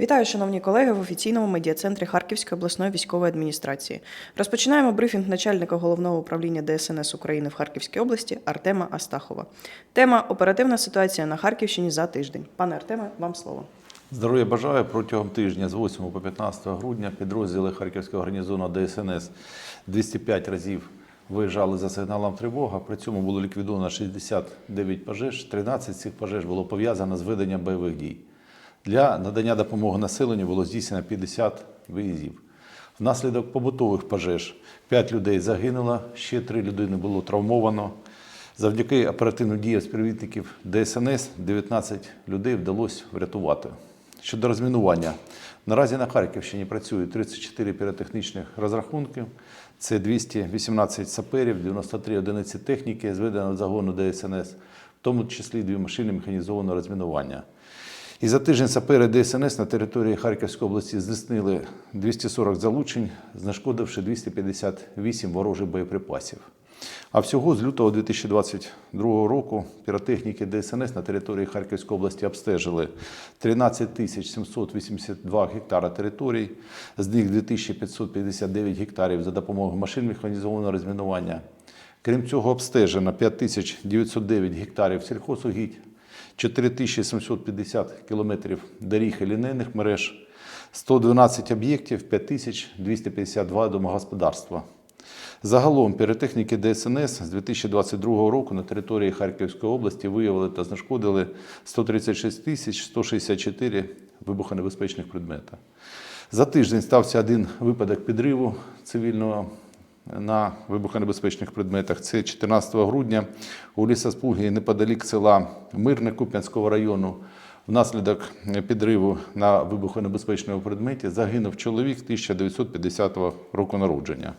Вітаю, шановні колеги, в офіційному медіа-центрі Харківської обласної військової адміністрації. Розпочинаємо брифінг начальника головного управління ДСНС України в Харківській області Артема Астахова. Тема оперативна ситуація на Харківщині за тиждень. Пане Артеме, вам слово. Здоров'я бажаю протягом тижня з 8 по 15 грудня підрозділи Харківського гарнізону ДСНС 205 разів виїжджали за сигналом тривога. При цьому було ліквідовано 69 пожеж. 13 з цих пожеж було пов'язано з веденням бойових дій. Для надання допомоги населенню було здійснено 50 виїздів. Внаслідок побутових пожеж 5 людей загинуло, ще 3 людини було травмовано. Завдяки оперативним діям співробітників ДСНС 19 людей вдалося врятувати. Щодо розмінування, наразі на Харківщині працюють 34 піротехнічних розрахунки. Це 218 саперів, 93 одиниці техніки, зведено загону ДСНС, в тому числі дві машини механізованого розмінування. І за тиждень сапери ДСНС на території Харківської області здійснили 240 залучень, знешкодивши 258 ворожих боєприпасів. А всього з лютого 2022 року піротехніки ДСНС на території Харківської області обстежили 13 тисяч 782 гектара територій, з них 2559 гектарів за допомогою машин механізованого розмінування. Крім цього, обстежено 5909 гектарів сільхозугідь, 4750 кілометрів доріг і лінейних мереж, 112 об'єктів, 5252 домогосподарства. Загалом піротехніки ДСНС з 2022 року на території Харківської області виявили та знешкодили 136 тисяч 164 вибухонебезпечних предмета. За тиждень стався один випадок підриву цивільного на вибухонебезпечних предметах. Це 14 грудня у лісоспугі неподалік села Мирне Куп'янського району. Внаслідок підриву на вибухонебезпечному предметі загинув чоловік 1950 року народження.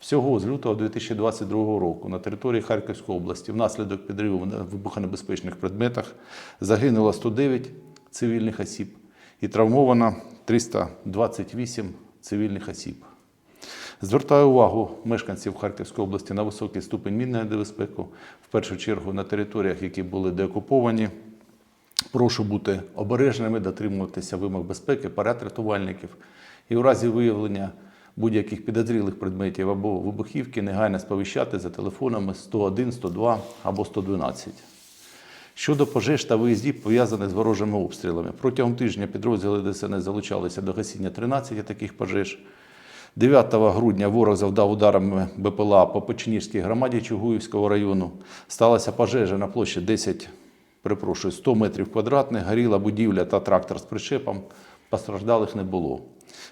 Всього з лютого 2022 року на території Харківської області внаслідок підриву на вибухонебезпечних предметах загинуло 109 цивільних осіб і травмовано 328 цивільних осіб. Звертаю увагу мешканців Харківської області на високий ступень мінної небезпеки, в першу чергу на територіях, які були деокуповані. Прошу бути обережними, дотримуватися вимог безпеки, поряд рятувальників і у разі виявлення будь-яких підозрілих предметів або вибухівки негайно сповіщати за телефонами 101, 102 або 112. Щодо пожеж та виїздів, пов'язаних з ворожими обстрілами, протягом тижня підрозділи ДСНС залучалися до гасіння 13 таких пожеж. 9 грудня ворог завдав ударами БПЛА по Печенівській громаді Чугуївського району. Сталася пожежа на площі 10, перепрошую, 100 метрів квадратних, горіла будівля та трактор з причепом. Постраждалих не було.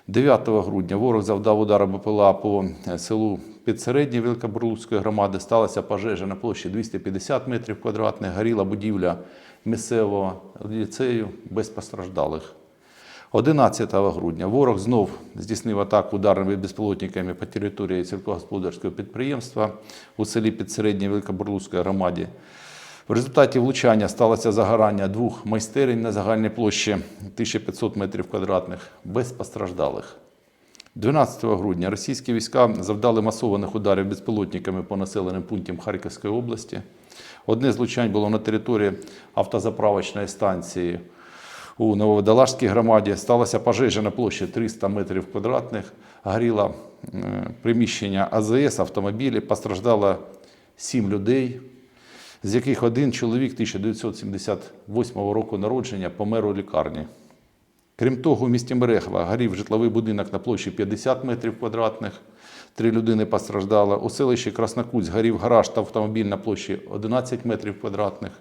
9 грудня ворог завдав удари БПЛА по селу Підсереднє Великобурлуцької громади. Сталася пожежа на площі 250 метрів квадратних, горіла будівля місцевого ліцею без постраждалих. 11 грудня ворог знов здійснив атаку ударними безпілотниками по території сільськогосподарського підприємства у селі Підсереднє Великобурлуцької громаді. В результаті влучання сталося загорання двох майстерень на загальній площі 1500 метрів квадратних без постраждалих. 12 грудня російські війська завдали масованих ударів безпілотниками по населеним пунктам Харківської області. Одне з влучань було на території автозаправочної станції у Нововодолажській громаді. Сталася пожежа на площі 300 метрів квадратних. Горіло приміщення АЗС, автомобілі. Постраждало 7 людей, з яких один чоловік 1978 року народження помер у лікарні. Крім того, у місті Мерехова горів житловий будинок на площі 50 метрів квадратних. Три людини постраждали. У селищі Краснокуть горів гараж та автомобіль на площі 11 метрів квадратних.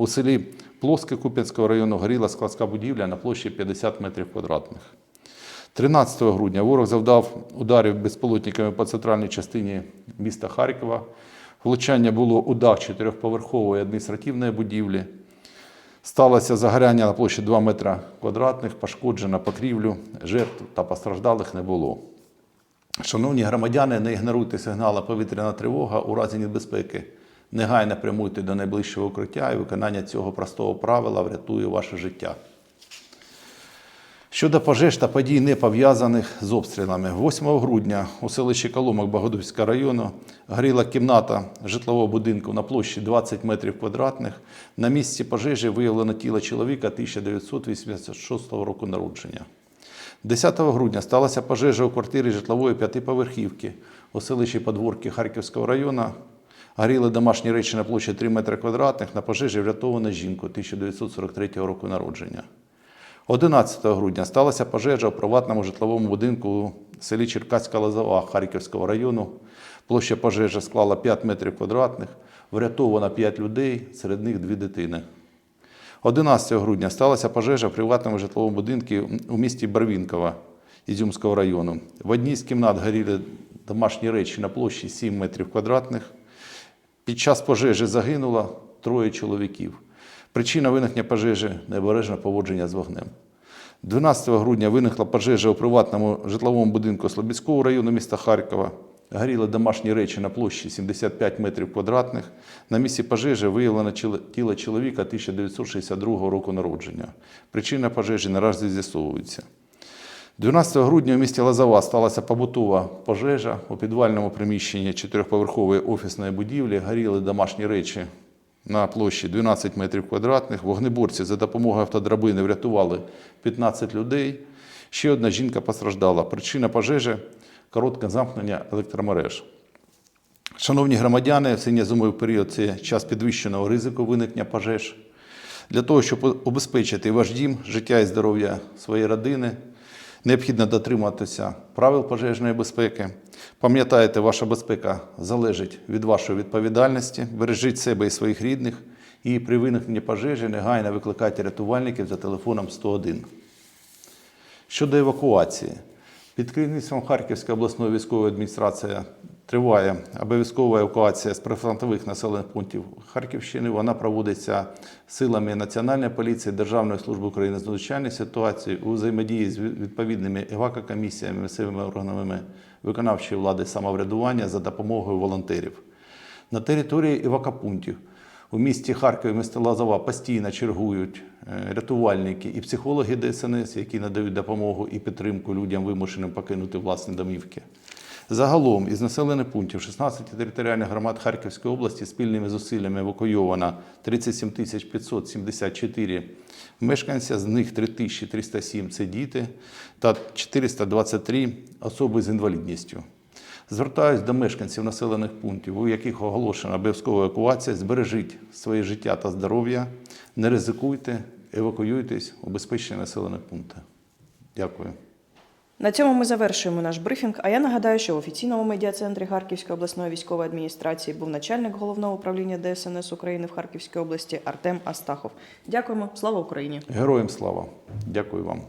У селі Плоске Куп'янського району горіла складська будівля на площі 50 метрів квадратних. 13 грудня ворог завдав ударів безполотниками по центральній частині міста Харкова. Влучання було у дах чотирьохповерхової адміністративної будівлі. Сталося загоряння на площі 2 метра квадратних, пошкоджено покрівлю, жертв та постраждалих не було. Шановні громадяни, не ігноруйте сигнали повітряна тривога у разі небезпеки. Негайно прямуйте до найближчого укриття і виконання цього простого правила врятує ваше життя. Щодо пожеж та подій, не пов'язаних з обстрілами, 8 грудня у селищі Коломок Богодухівського району горіла кімната житлового будинку на площі 20 метрів квадратних. На місці пожежі виявлено тіло чоловіка 1986 року народження. 10 грудня сталася пожежа у квартирі житлової п'ятиповерхівки у селищі Подворки Харківського району. Горіли домашні речі на площі 3 метри квадратних. На пожежі врятована жінка 1943 року народження. 11 грудня сталася пожежа у приватному житловому будинку у селі Черкаська Лозова Харківського району. Площа пожежі склала 5 метрів квадратних, врятовано 5 людей, серед них дві дитини. 11 грудня сталася пожежа в приватному житловому будинку у місті Барвінково Ізюмського району. В одній з кімнат горіли домашні речі на площі 7 метрів квадратних. Під час пожежі загинуло троє чоловіків. Причина виникнення пожежі необережне поводження з вогнем. 12 грудня виникла пожежа у приватному житловому будинку Слобідського району міста Харкова. Горіли домашні речі на площі 75 метрів квадратних. На місці пожежі виявлено тіло чоловіка 1962 року народження. Причина пожежі наразі з'ясовується. 12 грудня у місті Лозова сталася побутова пожежа у підвальному приміщенні чотирьохповерхової офісної будівлі. Горіли домашні речі на площі 12 метрів квадратних. Вогнеборці за допомогою автодрабини врятували 15 людей. Ще одна жінка постраждала. Причина пожежі коротке замкнення електромереж. Шановні громадяни, в синьо-зимовий період це час підвищеного ризику виникнення пожеж. Для того, щоб убезпечити ваш дім, життя і здоров'я своєї родини, необхідно дотриматися правил пожежної безпеки. Пам'ятайте, ваша безпека залежить від вашої відповідальності. Бережіть себе і своїх рідних. І при виникненні пожежі негайно викликайте рятувальників за телефоном 101. Щодо евакуації, під керівництвом Харківської обласної військової адміністрації триває обов'язкова евакуація з прифронтових населених пунктів Харківщини. Вона проводиться силами Національної поліції, Державної служби України з надзвичайних ситуацій у взаємодії з відповідними евакокомісіями, місцевими органами виконавчої влади самоврядування за допомогою волонтерів. На території евакопунктів у місті Харкові, місто Лазова постійно чергують е, рятувальники і психологи ДСНС, які надають допомогу і підтримку людям, вимушеним покинути власні домівки. Загалом із населених пунктів 16 територіальних громад Харківської області спільними зусиллями евакуйовано 37 574 мешканця, з них 3307 – це діти та 423 особи з інвалідністю. Звертаюсь до мешканців населених пунктів, у яких оголошена обов'язкова евакуація. Збережіть своє життя та здоров'я, не ризикуйте, евакуюйтесь у безпечні населені пункти. Дякую. На цьому ми завершуємо наш брифінг. А я нагадаю, що в офіційному медіа-центрі Харківської обласної військової адміністрації був начальник головного управління ДСНС України в Харківській області Артем Астахов. Дякуємо, слава Україні! Героям слава! Дякую вам.